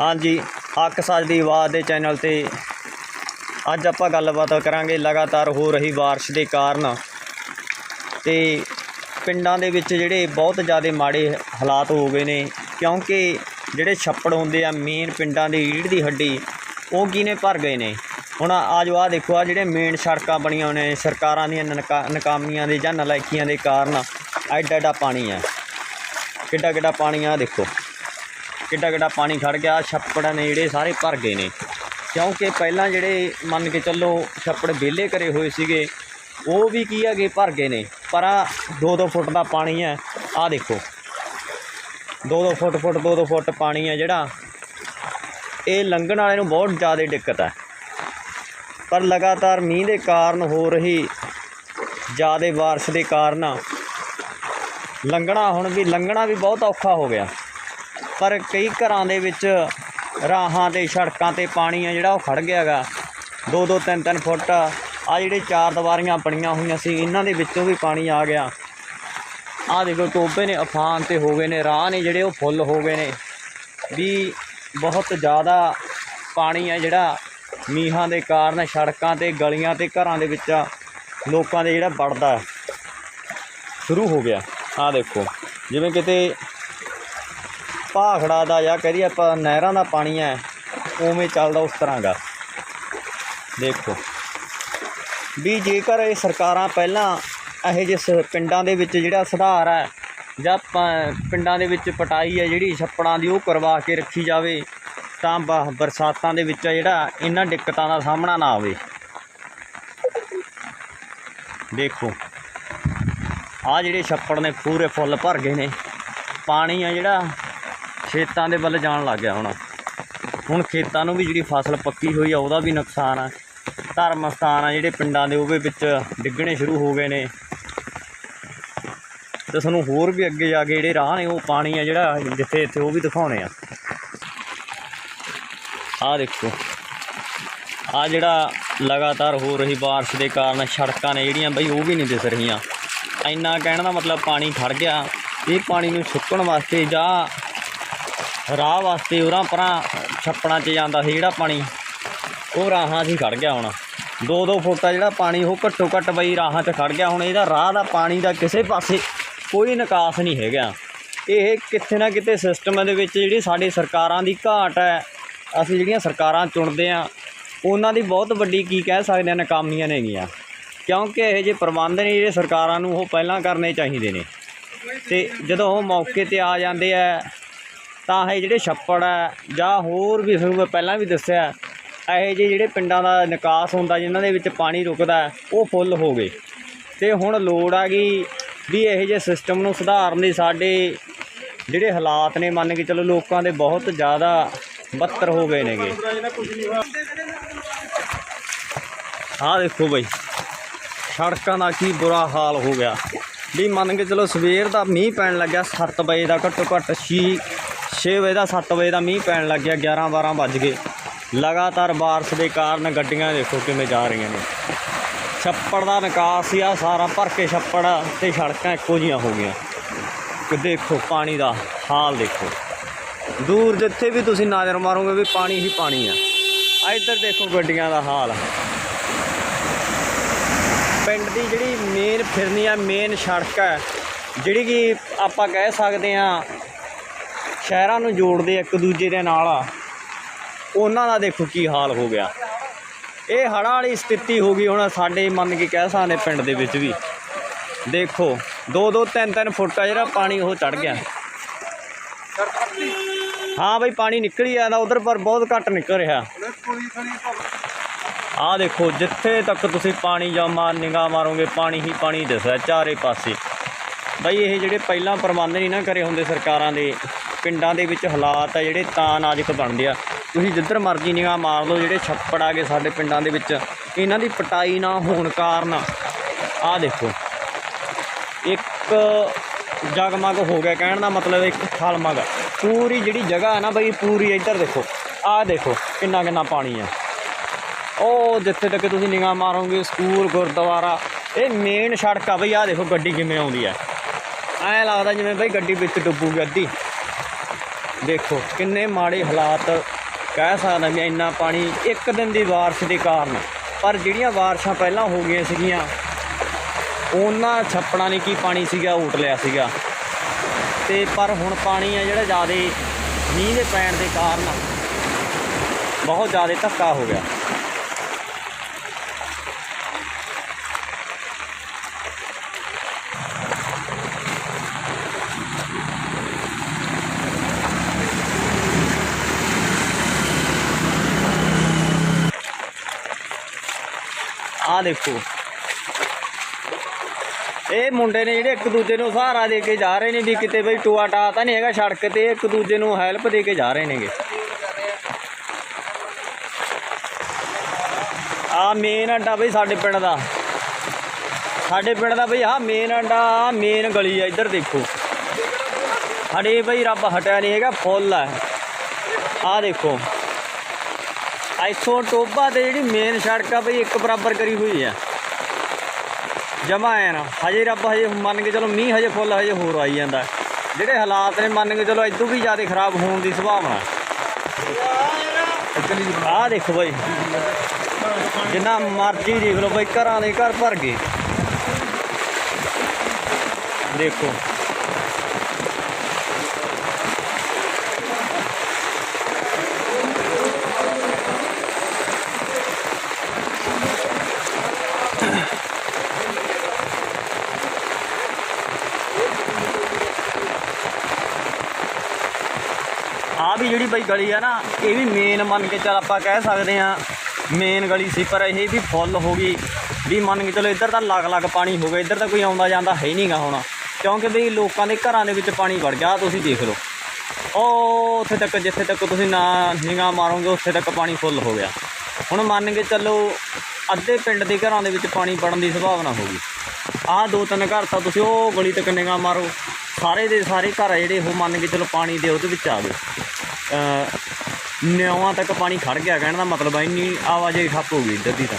ਹਾਂਜੀ, ਹੱਕ ਸੱਚ ਦੀ ਆਵਾਜ਼ ਦੇ ਚੈਨਲ ਤੇ ਅੱਜ ਆਪਾਂ ਗੱਲਬਾਤ ਕਰਾਂਗੇ, ਲਗਾਤਾਰ ਹੋ ਰਹੀ ਬਾਰਿਸ਼ ਦੇ ਕਾਰਨ। ਤੇ ਪਿੰਡਾਂ ਦੇ ਵਿੱਚ ਜਿਹੜੇ ਬਹੁਤ ਜ਼ਿਆਦਾ ਮਾੜੇ ਹਾਲਾਤ ਹੋ ਗਏ ਨੇ, ਕਿਉਂਕਿ ਜਿਹੜੇ ਛੱਪੜ ਹੁੰਦੇ ਆ ਮੇਨ ਪਿੰਡਾਂ ਦੀ ਰੀੜ ਦੀ ਹੱਡੀ, ਉਹ ਕਿਨੇ ਭਰ ਗਏ ਨੇ? ਹੁਣ ਆਜੋ ਆ ਦੇਖੋ ਆ ਜਿਹੜੇ ਮੇਨ ਸੜਕਾਂ ਬਣੀਆਂ ਨੇ, ਸਰਕਾਰਾਂ ਦੀਆਂ ਨਕਾ- ਨਾਕਾਮੀਆਂ ਦੇ ਜਾਂ ਨਲਾਇਕੀਆਂ ਦੇ ਕਾਰਨ ਐਡਾ ਐਡਾ ਪਾਣੀ ਆ। ਕਿੱਡਾ ਕਿੱਡਾ ਪਾਣੀ ਆ ਦੇਖੋ। ਕਿੱਡਾ ਕਿੱਡਾ ਪਾਣੀ ਖੜ ਗਿਆ, ਛੱਪੜ ਨੇ ਜਿਹੜੇ ਸਾਰੇ ਭਰ ਗਏ ਨੇ। ਕਿਉਂਕਿ ਪਹਿਲਾਂ ਜਿਹੜੇ ਮੰਨ ਕੇ ਚੱਲੋ ਛੱਪੜ ਵਿਹਲੇ ਕਰੇ ਹੋਏ ਸੀਗੇ, ਉਹ ਵੀ ਕੀ ਹੈਗੇ, ਭਰ ਗਏ ਨੇ। ਪਰ ਆ 2-2 ਫੁੱਟ ਦਾ ਪਾਣੀ ਹੈ ਆ ਦੇਖੋ। 2-2 ਫੁੱਟ ਫੁੱਟ 2-2 ਫੁੱਟ ਪਾਣੀ ਹੈ ਜਿਹੜਾ। ਇਹ ਲੰਘਣ ਵਾਲੇ ਨੂੰ ਬਹੁਤ ਜ਼ਿਆਦਾ ਦਿੱਕਤ ਹੈ। ਪਰ ਲਗਾਤਾਰ ਮੀਂਹ ਦੇ ਕਾਰਨ ਹੋ ਰਹੀ ਜ਼ਿਆਦਾ ਬਾਰਿਸ਼ ਦੇ ਕਾਰਨ ਲੰਘਣਾ ਹੁਣ ਵੀ, ਲੰਘਣਾ ਵੀ ਬਹੁਤ ਔਖਾ ਹੋ ਗਿਆ। ਪਰ ਕਈ ਘਰਾਂ ਦੇ ਵਿੱਚ ਰਾਹਾਂ ਤੇ ਸੜਕਾਂ ਤੇ ਪਾਣੀ ਆ ਜਿਹੜਾ ਉਹ ਖੜ ਗਿਆ ਗਾ। ਦੋ ਦੋ ਤਿੰਨ ਤਿੰਨ ਫੁੱਟ ਆ ਜਿਹੜੇ ਚਾਰ ਦੀਵਾਰੀਆਂ ਬਣੀਆਂ ਹੋਈਆਂ ਸੀ, ਇਹਨਾਂ ਦੇ ਵਿੱਚੋਂ ਵੀ ਪਾਣੀ ਆ ਗਿਆ। ਆ ਦੇਖੋ ਟੋਬੇ ਨੇ, ਅਫਾਨ ਤੇ ਹੋ ਗਏ ਨੇ, ਰਾਹ ਨੇ ਜਿਹੜੇ ਉਹ ਫੁੱਲ ਹੋ ਗਏ ਨੇ। ਵੀ ਬਹੁਤ ਜ਼ਿਆਦਾ ਪਾਣੀ ਆ ਜਿਹੜਾ ਮੀਂਹਾਂ ਦੇ ਕਾਰਨ ਸੜਕਾਂ ਤੇ, ਗਲੀਆਂ ਤੇ, ਘਰਾਂ ਦੇ ਵਿੱਚ ਲੋਕਾਂ ਦੇ ਜਿਹੜਾ ਵੜਦਾ ਸ਼ੁਰੂ ਹੋ ਗਿਆ। ਆ ਦੇਖੋ, ਜਿਵੇਂ ਕਿਤੇ ਭਾਖੜਾ ਦਾ ਜਾਂ ਕਹਦੀ ਆਪਾਂ ਨਹਿਰਾਂ ਦਾ ਪਾਣੀ ਹੈ ਉਵੇਂ ਚੱਲਦਾ ਉਸ ਤਰ੍ਹਾਂ ਦਾ ਦੇਖੋ। ਵੀ ਜੇਕਰ ਇਹ ਸਰਕਾਰਾਂ ਪਹਿਲਾਂ ਇਹੋ ਜਿਹੇ ਪਿੰਡਾਂ ਦੇ ਵਿੱਚ ਜਿਹੜਾ ਸੁਧਾਰ ਹੈ ਜਾਂ ਪਿੰਡਾਂ ਦੇ ਵਿੱਚ ਪਟਾਈ ਹੈ ਜਿਹੜੀ ਛੱਪੜਾਂ ਦੀ, ਉਹ ਕਰਵਾ ਕੇ ਰੱਖੀ ਜਾਵੇ, ਤਾਂ ਬਰਸਾਤਾਂ ਦੇ ਵਿੱਚ ਜਿਹੜਾ ਇਹਨਾਂ ਦਿੱਕਤਾਂ ਦਾ ਸਾਹਮਣਾ ਨਾ ਆਵੇ। ਦੇਖੋ। ਆ ਜਿਹੜੇ ਛੱਪੜ ਨੇ, ਪੂਰੇ ਫੁੱਲ ਭਰ ਗਏ ਨੇ। ਪਾਣੀ ਆ ਜਿਹੜਾ ਖੇਤਾਂ ਦੇ ਵੱਲ ਜਾਣ ਲੱਗ ਗਿਆ ਹੁਣ। ਹੁਣ ਖੇਤਾਂ ਨੂੰ ਵੀ ਜਿਹੜੀ ਫਸਲ ਪੱਕੀ ਹੋਈ ਆ, ਉਹਦਾ ਵੀ ਨੁਕਸਾਨ ਆ। ਧਰਮ ਸਥਾਨ ਆ ਜਿਹੜੇ ਪਿੰਡਾਂ ਦੇ ਉਹਦੇ ਵਿੱਚ ਡਿੱਗਣੇ ਸ਼ੁਰੂ ਹੋ ਗਏ ਨੇ। ਤੇ ਤੁਹਾਨੂੰ ਹੋਰ ਵੀ ਅੱਗੇ ਜਾ ਕੇ ਜਿਹੜੇ ਰਾਹ ਨੇ, ਉਹ ਪਾਣੀ ਆ ਜਿਹੜਾ ਜਿੱਥੇ ਇੱਥੇ ਉਹ ਵੀ ਦਿਖਾਉਣੇ ਆ। ਆ ਦੇਖੋ। ਆ ਜਿਹੜਾ ਲਗਾਤਾਰ ਹੋ ਰਹੀ ਬਾਰਿਸ਼ ਦੇ ਕਾਰਨ ਸੜਕਾਂ ਨੇ ਜਿਹੜੀਆਂ ਬਈ, ਉਹ ਵੀ ਨਹੀਂ ਦਿਸ ਰਹੀਆਂ। ਇੰਨਾ ਕਹਿਣ ਦਾ ਮਤਲਬ ਪਾਣੀ ਖੜ ਗਿਆ। ਇਹ ਪਾਣੀ ਨੂੰ ਸੁੱਕਣ ਵਾਸਤੇ ਜਾਂ ਰਾਹ ਵਾਸਤੇ ਉਰਾਂ ਪਰਾਂ ਛੱਪਣਾ 'ਚ ਜਾਂਦਾ ਸੀ ਜਿਹੜਾ ਪਾਣੀ। ਉਹ ਰਾਹਾਂ 'ਚ ਹੀ ਖੜ ਗਿਆ ਹੁਣ। ਦੋ ਦੋ ਫੁੱਟ ਆ ਜਿਹੜਾ ਪਾਣੀ ਉਹ ਘੱਟੋ ਘੱਟ ਬਈ ਰਾਹਾਂ 'ਚ ਖੜ ਗਿਆ। ਹੁਣ ਇਹਦਾ ਰਾਹ ਦਾ ਪਾਣੀ ਦਾ ਕਿਸੇ ਪਾਸੇ ਕੋਈ ਨਿਕਾਸ ਨਹੀਂ ਹੈਗਾ। ਇਹ ਕਿਤੇ ਨਾ ਕਿਤੇ ਸਿਸਟਮ ਦੇ ਵਿੱਚ ਜਿਹੜੀ ਸਾਡੀ ਸਰਕਾਰਾਂ ਦੀ ਘਾਟ ਹੈ, ਅਸੀਂ ਜਿਹੜੀਆਂ ਸਰਕਾਰਾਂ ਚੁਣਦੇ ਆ ਉਹਨਾਂ ਦੀ ਬਹੁਤ ਵੱਡੀ ਕੀ ਕਹਿ ਸਕਦੇ ਆ ਨਾਕਾਮੀਆਂ ਨੇਗੀਆਂ। ਕਿਉਂਕਿ ਇਹ ਜਿਹੇ ਪ੍ਰਬੰਧ ਨੇ ਜਿਹੜੇ ਸਰਕਾਰਾਂ ਨੂੰ ਉਹ ਪਹਿਲਾਂ ਕਰਨੇ ਚਾਹੀਦੇ ਨੇ। ਤੇ ਜਦੋਂ ਉਹ ਮੌਕੇ ਤੇ ਆ ਜਾਂਦੇ ਆ ਤਾਂ ਇਹ ਜਿਹੜੇ ਛੱਪੜ ਹੈ ਜਾਂ ਹੋਰ ਵੀ ਤੁਹਾਨੂੰ ਮੈਂ ਪਹਿਲਾਂ ਵੀ ਦੱਸਿਆ, ਇਹੋ ਜਿਹੇ ਜਿਹੜੇ ਪਿੰਡਾਂ ਦਾ ਨਿਕਾਸ ਹੁੰਦਾ ਜਿਨ੍ਹਾਂ ਦੇ ਵਿੱਚ ਪਾਣੀ ਰੁਕਦਾ, ਉਹ ਫੁੱਲ ਹੋ ਗਏ। ਤੇ ਹੁਣ ਲੋੜ ਆ ਗਈ ਵੀ ਇਹੋ ਜਿਹੇ ਸਿਸਟਮ ਨੂੰ ਸੁਧਾਰਨ ਦੀ। ਸਾਡੇ ਜਿਹੜੇ ਹਾਲਾਤ ਨੇ, ਮੰਨ ਕੇ ਚਲੋ ਲੋਕਾਂ ਦੇ ਬਹੁਤ ਜ਼ਿਆਦਾ ਬੱਤਰ ਹੋ ਗਏ ਨੇਗੇ। ਆਹ ਦੇਖੋ ਬਈ, ਸੜਕਾਂ ਦਾ ਕੀ ਬੁਰਾ ਹਾਲ ਹੋ ਗਿਆ। ਵੀ ਮੰਨ ਕੇ ਚਲੋ ਸਵੇਰ ਦਾ ਮੀਂਹ ਪੈਣ ਲੱਗਿਆ 7 ਵਜੇ ਦਾ ਘੱਟੋ ਘੱਟ 6 6 ਵਜੇ ਦਾ 7 ਵਜੇ ਦਾ ਮੀਂਹ ਪੈਣ ਲੱਗਿਆ 11 12 ਵੱਜ ਗਏ। ਲਗਾਤਾਰ ਬਾਰਿਸ਼ ਦੇ ਕਾਰਨ ਗੱਡੀਆਂ ਦੇਖੋ ਕਿਵੇਂ ਜਾ ਰਹੀਆਂ ਨੇ। ਛੱਪੜ ਦਾ ਨਿਕਾਸ ਸੀ ਆ, ਸਾਰਾ ਭਰ ਕੇ ਛੱਪੜ ਤੇ ਸੜਕਾਂ ਇੱਕੋ ਜੀਆਂ ਹੋ ਗਈਆਂ। ਕਿ ਦੇਖੋ ਪਾਣੀ ਦਾ ਹਾਲ ਦੇਖੋ। ਦੂਰ ਜਿੱਥੇ ਵੀ ਤੁਸੀਂ ਨਜ਼ਰ ਮਾਰੋਗੇ ਵੀ ਪਾਣੀ ਹੀ ਪਾਣੀ ਆ। ਆ ਇੱਧਰ ਦੇਖੋ ਗੱਡੀਆਂ ਦਾ ਹਾਲ। ਪਿੰਡ ਦੀ ਜਿਹੜੀ ਮੇਨ ਫਿਰਨੀ ਆ ਮੇਨ ਸੜਕ ਹੈ ਜਿਹੜੀ ਕਿ ਆਪਾਂ ਕਹਿ ਸਕਦੇ ਆ ਸ਼ਹਿਰਾਂ ਨੂੰ ਜੋੜਦੇ ਇੱਕ ਦੂਜੇ ਦੇ ਨਾਲ ਉਹਨਾਂ ਦਾ ਦੇਖੋ ਕੀ ਹਾਲ ਹੋ ਗਿਆ। ਇਹ ਹੜ੍ਹਾਂ ਵਾਲੀ ਸਥਿਤੀ ਹੋ ਗਈ ਹੁਣ ਸਾਡੇ ਮੰਨ ਕੇ ਕਹਿ ਸਕਦੇ ਪਿੰਡ ਦੇ ਵਿੱਚ ਵੀ। ਦੇਖੋ, ਦੋ ਦੋ ਤਿੰਨ ਤਿੰਨ ਫੁੱਟ ਆ ਜਿਹੜਾ ਪਾਣੀ ਉਹ ਚੜ ਗਿਆ। ਹਾਂ ਬਈ, ਪਾਣੀ ਨਿਕਲੀ ਹੀ ਆਉਂਦਾ ਉਧਰ ਪਰ ਬਹੁਤ ਘੱਟ ਨਿਕਲ ਰਿਹਾ। ਆਹ ਦੇਖੋ, ਜਿੱਥੇ ਤੱਕ ਤੁਸੀਂ ਪਾਣੀ ਜਾਂ ਮਾਰ ਨਿਗਾਹ ਮਾਰੋਗੇ, ਪਾਣੀ ਹੀ ਪਾਣੀ ਦਿਸਦਾ ਚਾਰੇ ਪਾਸੇ। ਬਈ, ਇਹ ਜਿਹੜੇ ਪਹਿਲਾਂ ਪ੍ਰਬੰਧ ਨਹੀਂ ਨਾ ਕਰੇ ਹੁੰਦੇ ਸਰਕਾਰਾਂ ਦੇ ਪਿੰਡਾਂ ਦੇ ਵਿੱਚ ਹਾਲਾਤ ਆ ਜਿਹੜੇ ਤਾਂ ਨਾਜ਼ੁਕ ਬਣਦੇ ਆ। ਤੁਸੀਂ ਜਿੱਧਰ ਮਰਜ਼ੀ ਨਿਗਾਹ ਮਾਰ ਲਓ, ਜਿਹੜੇ ਛੱਪੜ ਆ ਗਏ ਸਾਡੇ ਪਿੰਡਾਂ ਦੇ ਵਿੱਚ, ਇਹਨਾਂ ਦੀ ਪਟਾਈ ਨਾ ਹੋਣ ਕਾਰਨ ਆਹ ਦੇਖੋ। ਇੱਕ ਜਗਮਗ ਹੋ ਗਿਆ, ਕਹਿਣ ਦਾ ਮਤਲਬ ਇੱਕ ਥਲਮਗ। ਪੂਰੀ ਜਿਹੜੀ ਜਗ੍ਹਾ ਹੈ ਨਾ ਬਈ, ਪੂਰੀ ਇੱਧਰ ਦੇਖੋ, ਆਹ ਦੇਖੋ ਕਿੰਨਾ ਕਿੰਨਾ ਪਾਣੀ ਆ। ਉਹ ਜਿੱਥੇ ਤੱਕ ਤੁਸੀਂ ਨਿਗਾਹ ਮਾਰੋਗੇ, ਸਕੂਲ, ਗੁਰਦੁਆਰਾ, ਇਹ ਮੇਨ ਸੜਕ ਆ ਬਈ, ਆਹ ਦੇਖੋ ਗੱਡੀ ਕਿਵੇਂ ਆਉਂਦੀ ਆ। ਐਂ ਲੱਗਦਾ ਜਿਵੇਂ ਬਈ ਗੱਡੀ ਵਿੱਚ ਡੁੱਬੂਗੀ ਅੱਧੀ। ਦੇਖੋ, ਕਿੰਨੇ ਮਾੜੇ ਹਾਲਾਤ ਕਹਿ ਸਕਦਾ ਵੀ ਇੰਨਾ ਪਾਣੀ ਇੱਕ ਦਿਨ ਦੀ ਬਾਰਿਸ਼ ਦੇ ਕਾਰਨ। ਪਰ ਜਿਹੜੀਆਂ ਬਾਰਿਸ਼ਾਂ ਪਹਿਲਾਂ ਹੋ ਗਈਆਂ ਸੀਗੀਆਂ, ਉਹਨਾਂ ਛੱਪੜਾਂ ਨੇ ਕੀ ਪਾਣੀ ਸੀਗਾ ਊਟ ਲਿਆ ਸੀਗਾ। ਤੇ ਪਰ ਹੁਣ ਪਾਣੀ ਆ ਜਿਹੜਾ ਜ਼ਿਆਦਾ ਮੀਂਹ ਦੇ ਪੈਣ ਦੇ ਕਾਰਨ ਬਹੁਤ ਜ਼ਿਆਦਾ ਧੱਕਾ ਹੋ ਗਿਆ ਆਹ ਦੇਖੋ। ਇਹ ਮੁੰਡੇ ਨੇ ਜਿਹੜੇ ਇੱਕ ਦੂਜੇ ਨੂੰ ਸਹਾਰਾ ਦੇ ਕੇ ਜਾ ਰਹੇ ਨੇ ਵੀ ਕਿਤੇ ਬਈ ਟੂਆ ਟਾ ਤਾਂ ਨਹੀਂ ਹੈਗਾ ਸੜਕ ਤੇ, ਇੱਕ ਦੂਜੇ ਨੂੰ ਹੈਲਪ ਦੇ ਕੇ ਜਾ ਰਹੇ ਨੇਗੇ। ਆ ਮੇਨ ਅੱਡਾ ਬਈ ਸਾਡੇ ਪਿੰਡ ਦਾ। ਸਾਡੇ ਪਿੰਡ ਦਾ ਬਈ ਆਹ ਮੇਨ ਅੱਡਾ ਮੇਨ ਗਲੀ ਆ, ਇੱਧਰ ਦੇਖੋ। ਸਾਡੇ ਬਈ ਰੱਬ ਹਟਿਆ ਨਹੀਂ ਹੈਗਾ, ਫੁੱਲ ਆ। ਆਹ ਦੇਖੋ। ਆਈਸੋ ਟੋਬਾ ਤੇ ਜਿਹੜੀ ਮੇਨ ਸੜਕ ਆ ਬਈ, ਇੱਕ ਬਰਾਬਰ ਕਰੀ ਹੋਈ ਆ। ਜਮਾ ਐ ਨਾ, ਹਜੇ ਰੱਬ ਹਜੇ ਮੰਨ ਕੇ ਚਲੋ ਮੀਂਹ ਹਜੇ ਫੁੱਲ, ਹਜੇ ਹੋਰ ਆਈ ਜਾਂਦਾ। ਜਿਹੜੇ ਹਾਲਾਤ ਨੇ ਮੰਨ ਕੇ ਚਲੋ ਇਦੋਂ ਵੀ ਜ਼ਿਆਦਾ ਖਰਾਬ ਹੋਣ ਦੀ ਸੰਭਾਵਨਾ। ਆਹ ਦੇਖੋ ਬਾਈ, ਜਿੰਨਾ ਮਰਜ਼ੀ ਦੇਖ ਲਓ ਬਾਈ, ਘਰਾਂ ਦੇ ਘਰ ਭਰ ਗਏ। ਦੇਖੋ। ਵੀ ਜਿਹੜੀ ਬਈ ਗਲੀ ਆ ਨਾ, ਇਹ ਵੀ ਮੇਨ ਮੰਨ ਕੇ ਚੱਲ ਆਪਾਂ ਕਹਿ ਸਕਦੇ ਆ ਮੇਨ ਗਲੀ ਸੀ, ਪਰ ਇਹ ਵੀ ਫੁੱਲ ਹੋ ਗਈ। ਵੀ ਮੰਨ ਕੇ ਚਲੋ ਇੱਧਰ ਤਾਂ ਲੱਗ ਲੱਗ ਪਾਣੀ ਹੋ ਗਿਆ, ਇੱਧਰ ਤਾਂ ਕੋਈ ਆਉਂਦਾ ਜਾਂਦਾ ਹੈ ਨਹੀਂਗਾ ਹੁਣ। ਕਿਉਂਕਿ ਬਈ ਲੋਕਾਂ ਦੇ ਘਰਾਂ ਦੇ ਵਿੱਚ ਪਾਣੀ ਵੜ ਗਿਆ ਤੁਸੀਂ ਦੇਖ ਲਓ। ਉਹ ਉੱਥੇ ਤੱਕ, ਜਿੱਥੇ ਤੱਕ ਤੁਸੀਂ ਨਾ ਨਿਗਾਹ ਮਾਰੋਗੇ, ਉੱਥੇ ਤੱਕ ਪਾਣੀ ਫੁੱਲ ਹੋ ਗਿਆ। ਹੁਣ ਮੰਨ ਕੇ ਚੱਲੋ ਅੱਧੇ ਪਿੰਡ ਦੇ ਘਰਾਂ ਦੇ ਵਿੱਚ ਪਾਣੀ ਵੜਨ ਦੀ ਸੰਭਾਵਨਾ ਹੋ ਗਈ। ਆਹ ਦੋ ਤਿੰਨ ਘਰ ਤਾਂ ਤੁਸੀਂ ਉਹ ਗਲੀ ਤੱਕ ਨਿਗਾਹ ਮਾਰੋ। ਸਾਰੇ ਦੇ ਸਾਰੇ ਘਰ ਆ ਜਿਹੜੇ, ਉਹ ਮੰਨ ਕੇ ਚਲੋ ਪਾਣੀ ਦੇ ਉਹਦੇ ਵਿੱਚ ਆ ਗਏ। ਨਿਆਵਾਂ ਤੱਕ ਪਾਣੀ ਖੜ ਗਿਆ, ਕਹਿਣ ਦਾ ਮਤਲਬ ਆ ਇੰਨੀ ਆਵਾਜਾਈ ਠੱਪ ਹੋ ਗਈ ਇੱਧਰ ਦੀ ਤਾਂ।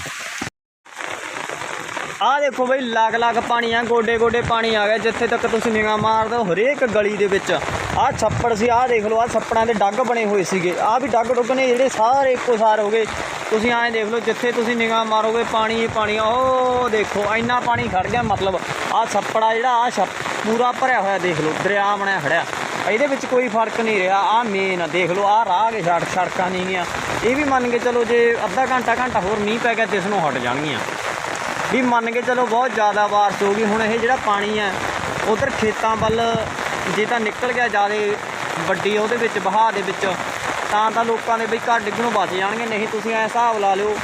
ਆਹ ਦੇਖੋ ਬਈ ਲੱਗ ਲੱਗ ਪਾਣੀ ਆ ਗੋਡੇ ਗੋਡੇ ਪਾਣੀ ਆ ਗਿਆ, ਜਿੱਥੇ ਤੱਕ ਤੁਸੀਂ ਨਿਗਾਹ ਮਾਰਦੇ ਹੋ ਹਰੇਕ ਗਲੀ ਦੇ ਵਿੱਚ। ਆਹ ਛੱਪੜ ਸੀ, ਆਹ ਦੇਖ ਲਓ, ਆਹ ਛੱਪੜਾਂ ਦੇ ਡੱਗ ਬਣੇ ਹੋਏ ਸੀਗੇ। ਆਹ ਵੀ ਡੱਗ ਡੁੱਗ ਨੇ, ਜਿਹੜੇ ਸਾਰੇ ਇੱਕੋ ਸਾਰ ਹੋ ਗਏ। ਤੁਸੀਂ ਐਂ ਦੇਖ ਲਓ, ਜਿੱਥੇ ਤੁਸੀਂ ਨਿਗਾਹ ਮਾਰੋਗੇ, ਪਾਣੀ ਹੀ ਪਾਣੀ ਉਹ ਦੇਖੋ, ਇੰਨਾ ਪਾਣੀ ਖੜ ਗਿਆ, ਮਤਲਬ ਆਹ ਛੱਪੜਾ ਜਿਹੜਾ, ਆਹ ਛੱਪ, ਪੂਰਾ ਭਰਿਆ ਹੋਇਆ ਦੇਖ ਲਓ, ਦਰਿਆ ਬਣਿਆ ਖੜਿਆ। ਇਹਦੇ ਵਿੱਚ ਕੋਈ ਫ਼ਰਕ ਨਹੀਂ ਰਿਹਾ, ਆਹ ਮੇਨ ਆ, ਦੇਖ ਲਓ, ਆਹ ਰਾਹ ਕੇ ਸੜਕ ਸੜਕਾਂ ਨਹੀਂ ਗੀਆਂ। ਇਹ ਵੀ ਮੰਨ ਕੇ ਚਲੋ ਜੇ ਅੱਧਾ ਘੰਟਾ ਘੰਟਾ ਹੋਰ ਮੀਂਹ ਪੈ ਗਿਆ ਤੇ ਇਸ ਨੂੰ ਹਟ ਜਾਣਗੀਆਂ। ਵੀ ਮੰਨ ਕੇ ਚਲੋ ਬਹੁਤ ਜ਼ਿਆਦਾ ਬਾਰਿਸ਼ ਹੋ ਗਈ, ਹੁਣ ਇਹ ਜਿਹੜਾ ਪਾਣੀ ਹੈ ਉਧਰ ਖੇਤਾਂ ਵੱਲ ਜੇ ਤਾਂ ਨਿਕਲ ਗਿਆ ਜ਼ਿਆਦਾ ਵੱਡੀ ਉਹਦੇ ਵਿੱਚ, ਵਹਾਅ ਦੇ ਵਿੱਚ, ਤਾਂ ਤਾਂ ਲੋਕਾਂ ਦੇ ਬਈ ਘਰ ਡਿੱਗਣੋਂ ਬਚ ਜਾਣਗੇ, ਨਹੀਂ ਤੁਸੀਂ ਐ ਹਿਸਾਬ ਲਾ ਲਿਓ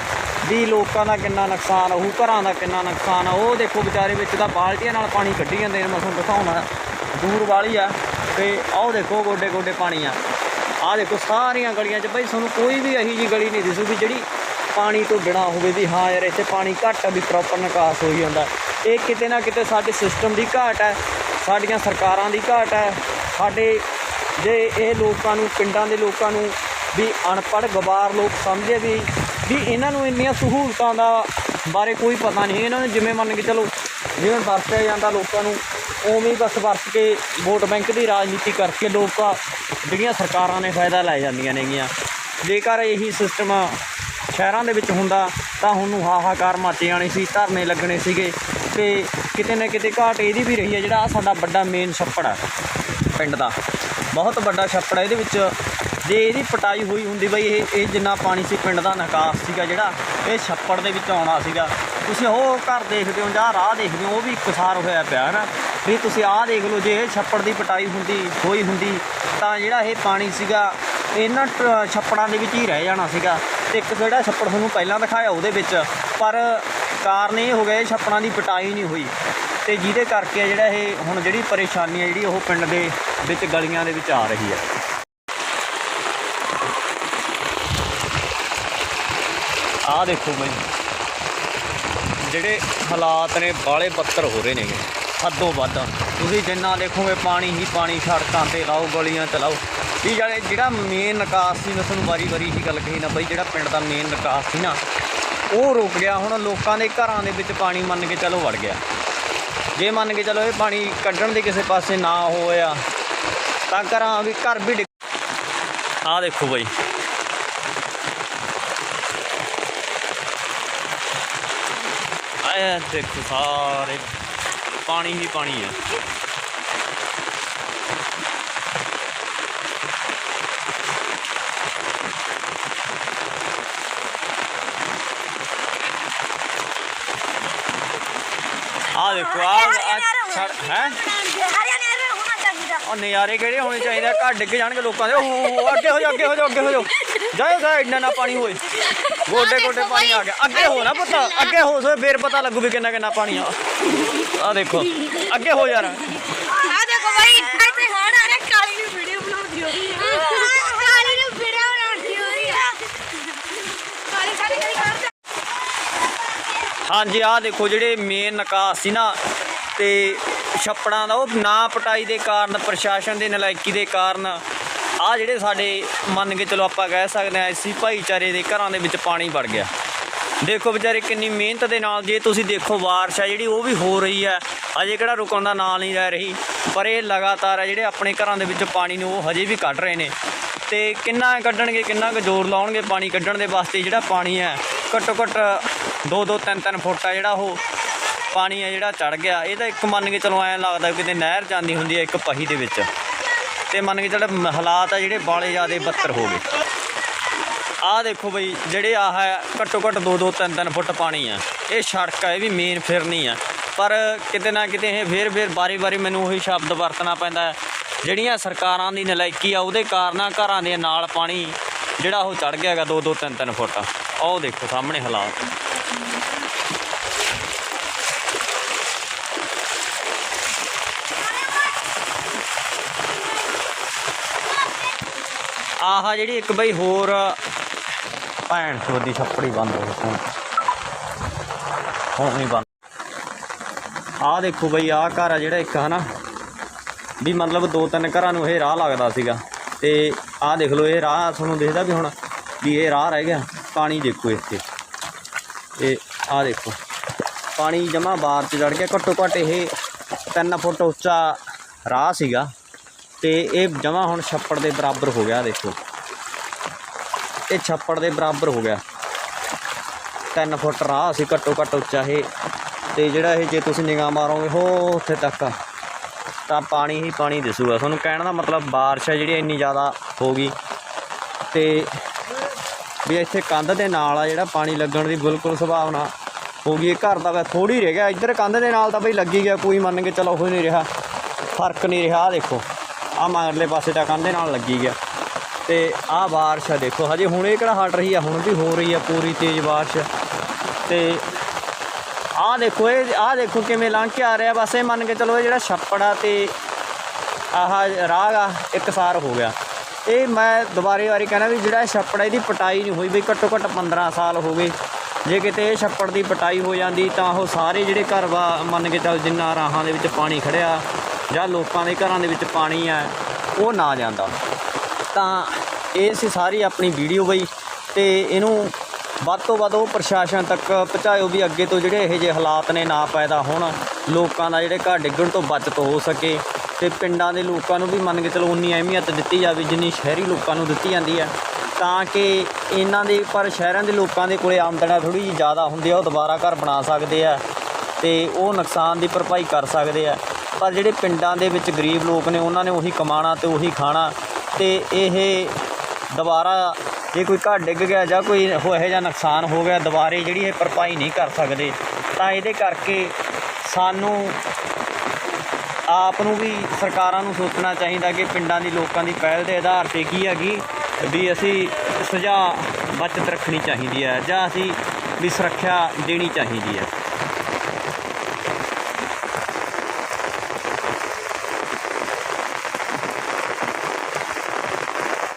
ਵੀ ਲੋਕਾਂ ਦਾ ਕਿੰਨਾ ਨੁਕਸਾਨ ਹੋਊ, ਘਰਾਂ ਦਾ ਕਿੰਨਾ ਨੁਕਸਾਨ ਆ, ਉਹ ਦੇਖੋ ਵਿਚਾਰੇ ਵਿੱਚ ਤਾਂ ਬਾਲਟੀਆਂ ਨਾਲ ਪਾਣੀ ਕੱਢੀ ਜਾਂਦੇ ਨੇ, ਮੈਂ ਤੁਹਾਨੂੰ ਦਿਖਾਉਣਾ, ਦੂਰ ਵਾਲੀ ਆ। ਤੇ ਆਹ ਦੇਖੋ ਗੋਡੇ ਗੋਡੇ ਪਾਣੀ ਆ ਆਹ ਦੇਖੋ ਸਾਰੀਆਂ ਗਲੀਆਂ 'ਚ ਬਈ ਤੁਹਾਨੂੰ ਕੋਈ ਵੀ ਇਹੀ ਜੀ ਗਲੀ ਨਹੀਂ ਦਿਸੂਗੀ ਜਿਹੜੀ ਪਾਣੀ ਤੋਂ ਬਿਨਾ ਹੋਵੇ ਵੀ ਹਾਂ ਯਾਰ ਇੱਥੇ ਪਾਣੀ ਘੱਟ ਆ ਵੀ ਪ੍ਰੋਪਰ ਨਿਕਾਸ ਹੋਈ ਜਾਂਦਾ। ਇਹ ਕਿਤੇ ਨਾ ਕਿਤੇ ਸਾਡੇ ਸਿਸਟਮ ਦੀ ਘਾਟ ਹੈ, ਸਾਡੀਆਂ ਸਰਕਾਰਾਂ ਦੀ ਘਾਟ ਹੈ। ਸਾਡੇ ਜੇ ਇਹ ਲੋਕਾਂ ਨੂੰ, ਪਿੰਡਾਂ ਦੇ ਲੋਕਾਂ ਨੂੰ ਵੀ ਅਨਪੜ੍ਹ, ਗਵਾਰ ਲੋਕ ਸਮਝੇ ਵੀ ਵੀ ਇਹਨਾਂ ਨੂੰ ਇੰਨੀਆਂ ਸਹੂਲਤਾਂ ਦਾ ਬਾਰੇ ਕੋਈ ਪਤਾ ਨਹੀਂ। ਇਹਨਾਂ ਨੂੰ ਜਿਵੇਂ ਮੰਨ ਕੇ ਚਲੋ, ਜਿਵੇਂ ਵਰਤਿਆ ਜਾਂਦਾ ਲੋਕਾਂ ਨੂੰ ਉਵੇਂ ਹੀ ਬਸ ਵਰਤ ਕੇ ਵੋਟ ਬੈਂਕ ਦੀ ਰਾਜਨੀਤੀ ਕਰਕੇ ਲੋਕ ਜਿਹੜੀਆਂ ਸਰਕਾਰਾਂ ਨੇ ਫਾਇਦਾ ਲੈ ਜਾਂਦੀਆਂ ਨੇਗੀਆਂ। ਜੇਕਰ ਇਹੀ ਸਿਸਟਮ ਸ਼ਹਿਰਾਂ ਦੇ ਵਿੱਚ ਹੁੰਦਾ, ਤਾਂ ਹੁਣ ਨੂੰ ਹਾਹਾਕਾਰ ਮੱਚ ਜਾਣੀ ਸੀ, ਧਰਨੇ ਲੱਗਣੇ ਸੀਗੇ ਤੇ ਕਿਤੇ ਨਾ ਕਿਤੇ ਘਾਟ ਇਹਦੀ ਵੀ ਰਹੀ ਹੈ, ਜਿਹੜਾ ਆਹ ਸਾਡਾ ਵੱਡਾ ਮੇਨ ਛੱਪੜ ਹੈ ਪਿੰਡ ਦਾ। ਬਹੁਤ ਵੱਡਾ ਛੱਪੜ ਹੈ ਇਹਦੇ ਵਿੱਚ ਜੇ ਇਹਦੀ ਪਟਾਈ ਹੋਈ ਹੁੰਦੀ ਬਈ, ਇਹ ਇਹ ਜਿੰਨਾ ਪਾਣੀ ਸੀ ਪਿੰਡ ਦਾ ਨਿਕਾਸ ਸੀਗਾ ਜਿਹੜਾ, ਇਹ ਛੱਪੜ ਦੇ ਵਿੱਚ ਆਉਣਾ ਸੀਗਾ। ਤੁਸੀਂ ਉਹ ਘਰ ਦੇਖਦੇ ਹੋ ਜਾਂ ਰਾਹ ਦੇਖਦੇ ਹੋ, ਉਹ ਵੀ ਇੱਕਸਾਰ ਹੋਇਆ ਪਿਆ ਹੈ ਨਾ। ਵੀ ਤੁਸੀਂ ਆਹ ਦੇਖ ਲਓ, ਜੇ ਇਹ ਛੱਪੜ ਦੀ ਪਟਾਈ ਹੁੰਦੀ ਹੋਈ ਹੁੰਦੀ, ਤਾਂ ਜਿਹੜਾ ਇਹ ਪਾਣੀ ਸੀਗਾ, ਇਹਨਾਂ ਟ- ਛੱਪੜਾਂ ਦੇ ਵਿੱਚ ਹੀ ਰਹਿ ਜਾਣਾ ਸੀਗਾ। ਤੇ ਇੱਕ ਜਿਹੜਾ ਛੱਪੜ ਤੁਹਾਨੂੰ ਪਹਿਲਾਂ ਦਿਖਾਇਆ ਉਹਦੇ ਵਿੱਚ, ਪਰ ਕਾਰਨ ਇਹ ਹੋ ਗਿਆ, ਇਹ ਛੱਪੜਾਂ ਦੀ ਪਟਾਈ ਨਹੀਂ ਹੋਈ। ਤੇ ਜਿਹਦੇ ਕਰਕੇ ਜਿਹੜਾ ਇਹ ਹੁਣ ਜਿਹੜੀ ਪਰੇਸ਼ਾਨੀ ਹੈ ਜਿਹੜੀ ਉਹ ਪਿੰਡ ਦੇ ਵਿੱਚ ਗਲੀਆਂ ਦੇ ਵਿੱਚ ਆ ਰਹੀ ਹੈ ਆਹ ਦੇਖੋ ਬਈ, ਜਿਹੜੇ ਹਾਲਾਤ ਨੇ, ਬਾਲੇ ਪੱਤਰ ਹੋ ਰਹੇ ਨੇਗੇ। ਹੱਦੋਂ ਵੱਧ। ਤੁਸੀਂ ਜਿੰਨਾ ਦੇਖੋਗੇ, ਪਾਣੀ ਹੀ ਪਾਣੀ ਸੜਕਾਂ ਤੇ ਲਾਓ, ਗਲੀਆਂ 'ਤੇ ਲਾਓ। ਵੀ ਜਿਹੜੇ ਜਿਹੜਾ ਮੇਨ ਨਿਕਾਸ ਸੀ, ਮੈਂ ਤੁਹਾਨੂੰ ਵਾਰੀ ਵਾਰੀ ਹੀ ਗੱਲ ਕਹੀ ਨਾ ਬਈ, ਜਿਹੜਾ ਪਿੰਡ ਦਾ ਮੇਨ ਨਿਕਾਸ ਸੀ ਨਾ, ਉਹ ਰੁਕ ਗਿਆ। ਹੁਣ ਲੋਕਾਂ ਦੇ ਘਰਾਂ ਦੇ ਵਿੱਚ ਪਾਣੀ ਮੰਨ ਕੇ ਚਲੋ ਵੜ ਗਿਆ। ਜੇ ਮੰਨ ਕੇ ਚਲੋ ਇਹ ਪਾਣੀ ਕੱਢਣ ਦੇ ਕਿਸੇ ਪਾਸੇ ਨਾ ਹੋਇਆ, ਤਾਂ ਘਰਾਂ ਵੀ ਘਰ ਵੀ ਡਿੱਗ ਆਹ ਦੇਖੋ ਬਾਈ। ਆਏ ਦੇਖੋ ਸਾਰੇ ਪਾਣੀ ਹੀ ਪਾਣੀ ਹੈ। ਆਹ ਦੇਖੋ ਆਹ ਹੈ? ਉਹ ਨਜ਼ਾਰੇ ਕਿਹੜੇ ਹੋਣੇ ਚਾਹੀਦੇ ਆ? ਘਰ ਡਿੱਗ ਜਾਣਗੇ ਲੋਕਾਂ ਦੇ। ਉਹ ਅੱਗੇ ਹੋ ਜਾ ਅੱਗੇ ਹੋ ਜਾ ਅੱਗੇ ਹੋ ਜਾ। ਜਾਓ ਜਾ ਇੰਨਾ ਨਾ ਪਾਣੀ ਹੋਏ। ਗੋਡੇ ਗੋਡੇ ਪਾਣੀ ਆ ਗਿਆ। ਅੱਗੇ ਹੋ ਨਾ ਪੁੱਤ ਅੱਗੇ ਹੋ ਸੋ ਫੇਰ ਪਤਾ ਲੱਗੂ ਵੀ ਕਿੰਨਾ ਕਿੰਨਾ ਪਾਣੀ ਆ। ਆ ਦੇਖੋ ਅੱਗੇ ਹੋ ਯਾਰ ਹਾਂਜੀ ਆਹ ਦੇਖੋ ਜਿਹੜੇ ਮੇਨ ਨਿਕਾਸ ਸੀ ਨਾ ਤੇ ਛੱਪੜਾਂ ਦਾ, ਉਹ ਨਾ ਪਟਾਈ ਦੇ ਕਾਰਨ, ਪ੍ਰਸ਼ਾਸਨ ਦੇ ਨਲਾਇਕੀ ਦੇ ਕਾਰਨ ਆ ਜਿਹੜੇ ਸਾਡੇ ਮੰਨ ਕੇ ਚਲੋ ਆਪਾਂ ਕਹਿ ਸਕਦੇ ਆ ਐਸੀ ਭਾਈਚਾਰੇ ਦੇ ਘਰਾਂ ਦੇ ਵਿੱਚ ਪਾਣੀ ਵੜ ਗਿਆ। ਦੇਖੋ ਵਿਚਾਰੇ ਕਿੰਨੀ ਮਿਹਨਤ ਦੇ ਨਾਲ, ਜੇ ਤੁਸੀਂ ਦੇਖੋ ਬਾਰਿਸ਼ ਆ ਜਿਹੜੀ, ਉਹ ਵੀ ਹੋ ਰਹੀ ਹੈ। ਅਜੇ ਕਿਹੜਾ ਰੁਕਣ ਦਾ ਨਾਂ ਨਹੀਂ ਲੈ ਰਹੀ, ਪਰ ਇਹ ਲਗਾਤਾਰ ਆ ਜਿਹੜੇ ਆਪਣੇ ਘਰਾਂ ਦੇ ਵਿੱਚ ਪਾਣੀ ਨੂੰ, ਉਹ ਹਜੇ ਵੀ ਕੱਢ ਰਹੇ ਨੇ। ਤੇ ਕਿੰਨਾ ਕੱਢਣਗੇ, ਕਿੰਨਾ ਕੁ ਜ਼ੋਰ ਲਾਉਣਗੇ ਪਾਣੀ ਕੱਢਣ ਦੇ ਵਾਸਤੇ ਜਿਹੜਾ ਪਾਣੀ ਹੈ ਘੱਟੋ ਘੱਟ 2 2 3 3 ਫੁੱਟ ਆ ਜਿਹੜਾ ਉਹ। ਪਾਣੀ ਆ ਜਿਹੜਾ ਚੜ ਗਿਆ, ਇਹ ਤਾਂ ਇੱਕ ਮੰਨ ਕੇ ਚਲੋ ਐਂ ਲੱਗਦਾ ਕਿਤੇ ਨਹਿਰ ਜਾਂਦੀ ਹੁੰਦੀ ਹੈ ਇੱਕ ਪਹੀ ਦੇ ਵਿੱਚ। ਤੇ ਮੰਨ ਕੇ ਚਲੋ ਹਾਲਾਤ ਆ ਜਿਹੜੇ ਬਾਲੇ ਜ਼ਿਆਦੇ ਬੱਤਰ ਹੋ ਗਏ। ਆਹ ਦੇਖੋ ਬਈ, ਜਿਹੜੇ ਆਹ ਹੈ, ਘੱਟੋ ਘੱਟ 2 2 3 3 ਫੁੱਟ ਪਾਣੀ ਆ। ਇਹ ਸੜਕ ਆ, ਇਹ ਵੀ ਮੇਨ ਫਿਰਨੀ ਆ। ਪਰ ਕਿਤੇ ਨਾ ਕਿਤੇ ਇਹ ਫੇਰ ਫੇਰ ਬਾਰੀ-ਬਾਰੀ ਮੈਨੂੰ ਉਹੀ ਸ਼ਬਦ ਵਰਤਣਾ ਪੈਂਦਾ ਜਿਹੜੀਆਂ ਸਰਕਾਰਾਂ ਦੀ ਨਲਾਇਕੀ ਆ, ਉਹਦੇ ਕਾਰਨ ਘਰਾਂ ਦੇ ਨਾਲ ਪਾਣੀ ਜਿਹੜਾ ਉਹ ਚੜ ਗਿਆ ਹੈਗਾ 2 2 3 3 ਫੁੱਟ। ਆਹ ਦੇਖੋ ਸਾਹਮਣੇ ਹਾਲਾਤ। ਆਹ ਜਿਹੜੀ ਇੱਕ ਬਈ ਹੋਰ ਭੈਣ ਚੋਦ ਦੀ ਛੱਪੜੀ ਬੰਦ ਹੋ ਗਈ। ਹੁਣ ਨਹੀਂ ਬੰਦ। ਆਹ ਦੇਖੋ ਬਈ, ਆਹ ਘਰ ਆ ਜਿਹੜਾ ਇੱਕ, ਹਨਾ? ਵੀ ਮਤਲਬ ਦੋ ਤਿੰਨ ਘਰਾਂ ਨੂੰ ਇਹ ਰਾਹ ਲੱਗਦਾ ਸੀਗਾ। ਤੇ ਆਹ ਦੇਖ ਲਓ, ਇਹ ਰਾਹ ਤੁਹਾਨੂੰ ਦਿਖਦਾ ਵੀ ਹੁਣ ਵੀ ਇਹ ਰਾਹ ਰਹਿ ਗਿਆ। ਪਾਣੀ ਦੇਖੋ ਇੱਥੇ। ਇਹ ਆਹ ਦੇਖੋ। ਪਾਣੀ ਜਮਾ ਬਾਹਰ ਚ ਚੜ ਗਿਆ। ਘੱਟੋ ਘੱਟ ਇਹ 3 ਫੁੱਟ ਉੱਚਾ ਰਾਹ ਸੀਗਾ। ਤੇ ਇਹ ਜਮਾ ਹੁਣ ਛੱਪੜ ਦੇ ਬਰਾਬਰ ਹੋ ਗਿਆ, ਦੇਖੋ। ਇਹ ਛੱਪੜ ਦੇ ਬਰਾਬਰ ਹੋ ਗਿਆ। 3 ਫੁੱਟ ਰਾਹ ਅਸੀਂ ਘੱਟੋ ਘੱਟ ਉੱਚਾ ਇਹ। ਤੇ ਜਿਹੜਾ ਇਹ ਜੇ ਤੁਸੀਂ ਨਿਗਾਹ ਮਾਰੋਗੇ, ਹੋ, ਉੱਥੇ ਤੱਕ ਤਾਂ ਪਾਣੀ ਹੀ ਪਾਣੀ ਦਿਸੂਗਾ। ਤੁਹਾਨੂੰ ਕਹਿਣ ਦਾ ਮਤਲਬ ਬਾਰਿਸ਼ ਹੈ ਜਿਹੜੀ ਇੰਨੀ ਜ਼ਿਆਦਾ ਹੋ ਗਈ। ਤੇ ਵੀ ਇੱਥੇ ਕੰਧ ਦੇ ਨਾਲ ਆ, ਜਿਹੜਾ ਪਾਣੀ ਲੱਗਣ ਦੀ ਬਿਲਕੁਲ ਸੰਭਾਵਨਾ ਹੋ ਗਈ। ਘਰ ਦਾ ਵਾ ਥੋੜੀ ਰਹਿ ਗਿਆ। ਇੱਧਰ ਕੰਧ ਦੇ ਨਾਲ ਤਾਂ ਬਈ ਲੱਗੀ ਗਿਆ, ਕੋਈ ਮੰਨ ਕੇ ਚਲੋ, ਹੋ ਨਹੀਂ ਰਿਹਾ। ਫ਼ਰਕ ਨਹੀਂ ਰਿਹਾ ਦੇਖੋ। ਆ ਮਗਰਲੇ ਪਾਸੇ ਤਾਂ ਕੰਧ ਦੇ ਨਾਲ ਲੱਗੀ ਗਿਆ। ਤੇ ਆਹ ਬਾਰਿਸ਼ ਆ ਦੇਖੋ, ਹਜੇ ਹੁਣ ਇਹ ਕਿਹੜਾ ਹਟ ਰਹੀ ਆ, ਹੁਣ ਵੀ ਹੋ ਰਹੀ ਆ ਪੂਰੀ ਤੇਜ਼ ਬਾਰਿਸ਼। ਤੇ ਆਹ ਦੇਖੋ, ਇਹ ਆਹ ਦੇਖੋ ਕਿਵੇਂ ਲੰਘ ਕੇ ਆ ਰਿਹਾ। ਬਸ ਇਹ ਮੰਨ ਕੇ ਚਲੋ, ਇਹ ਜਿਹੜਾ ਛੱਪੜ ਆ ਤੇ ਆਹ ਰਾਗ ਆ ਇੱਕਸਾਰ ਹੋ ਗਿਆ। ਇਹ ਮੈਂ ਦੁਬਾਰੇ ਵਾਰੀ ਕਹਿਣਾ ਵੀ ਜਿਹੜਾ ਇਹ ਛੱਪੜ ਇਹਦੀ ਪਟਾਈ ਨਹੀਂ ਹੋਈ ਵੀ ਘੱਟੋ ਘੱਟ 15 ਸਾਲ ਹੋ ਗਏ। ਜੇ ਕਿਤੇ ਇਹ ਛੱਪੜ ਦੀ ਪਟਾਈ ਹੋ ਜਾਂਦੀ ਤਾਂ ਉਹ ਸਾਰੇ ਜਿਹੜੇ ਘਰ ਵਾ, ਮੰਨ ਕੇ ਚੱਲ ਜਿੰਨਾ ਰਾਹਾਂ ਦੇ ਵਿੱਚ ਪਾਣੀ ਖੜਿਆ ਜਾਂ ਲੋਕਾਂ ਦੇ ਘਰਾਂ ਦੇ ਵਿੱਚ ਪਾਣੀ ਆ, ਉਹ ਨਾ ਜਾਂਦਾ। ਤਾਂ ਇਹ ਸੀ ਸਾਰੀ ਆਪਣੀ ਵੀਡੀਓ ਬਈ, ਤੇ ਇਹਨੂੰ ਵੱਧ ਤੋਂ ਵੱਧ ਉਹ ਪ੍ਰਸ਼ਾਸਨ ਤੱਕ ਪਹੁੰਚਾਇਓ ਵੀ ਅੱਗੇ ਤੋਂ ਜਿਹੜੇ ਇਹੋ ਜਿਹੇ ਹਾਲਾਤ ਨੇ ਨਾ ਪੈਦਾ ਹੋਣ, ਲੋਕਾਂ ਦਾ ਜਿਹੜੇ ਘਰ ਡਿੱਗਣ ਤੋਂ ਬਚਤ ਹੋ ਸਕੇ, ਤੇ ਪਿੰਡਾਂ ਦੇ ਲੋਕਾਂ ਨੂੰ ਵੀ ਮੰਨ ਕੇ ਚਲੋ ਉਨੀ ਅਹਿਮੀਅਤ ਦਿੱਤੀ ਜਾਵੇ, ਜਿੰਨੀ ਸ਼ਹਿਰੀ ਲੋਕਾਂ ਨੂੰ ਦਿੱਤੀ ਜਾਂਦੀ ਹੈ ਤਾਂ ਕਿ ਇਹਨਾਂ ਦੇ ਪਰ ਸ਼ਹਿਰਾਂ ਦੇ ਲੋਕਾਂ ਦੇ ਕੋਲੇ ਆਮਦਨਾ ਥੋੜੀ ਜਿਹੀ ਜ਼ਿਆਦਾ ਹੁੰਦੀ ਆ, ਉਹ ਦੁਬਾਰਾ ਘਰ ਬਣਾ ਸਕਦੇ ਆ, ਤੇ ਉਹ ਨੁਕਸਾਨ ਦੀ ਭਰਪਾਈ ਕਰ ਸਕਦੇ ਆ। ਪਰ ਜਿਹੜੇ ਪਿੰਡਾਂ ਦੇ ਵਿੱਚ ਗਰੀਬ ਲੋਕ ਨੇ, ਉਹਨਾਂ ਨੇ ਉਹੀ ਕਮਾਣਾ ਤੇ ਉਹੀ ਖਾਣਾ ਤੇ ਇਹ ਦੁਬਾਰਾ ਜੇ ਕੋਈ ਘਰ ਡਿੱਗ ਗਿਆ ਜਾਂ ਕੋਈ ਹੋ ਇਹੋ ਜਿਹਾ ਨੁਕਸਾਨ ਹੋ ਗਿਆ, ਦੁਬਾਰੇ ਜਿਹੜੀ ਇਹ ਭਰਪਾਈ ਨਹੀਂ ਕਰ ਸਕਦੇ, ਤਾਂ ਇਹਦੇ ਕਰਕੇ ਸਾਨੂੰ ਆਪ ਨੂੰ ਵੀ ਸਰਕਾਰਾਂ ਨੂੰ ਸੋਚਣਾ ਚਾਹੀਦਾ ਕਿ ਪਿੰਡਾਂ ਦੀ ਲੋਕਾਂ ਦੀ ਪਹਿਲ ਦੇ ਆਧਾਰ ਤੇ ਕੀ ਹੈਗੀ ਵੀ ਅਸੀਂ ਸੁਝਾਅ ਬਚਤ ਰੱਖਣੀ ਚਾਹੀਦੀ ਹੈ ਜਾਂ ਅਸੀਂ ਵੀ ਸੁਰੱਖਿਆ ਦੇਣੀ ਚਾਹੀਦੀ ਹੈ।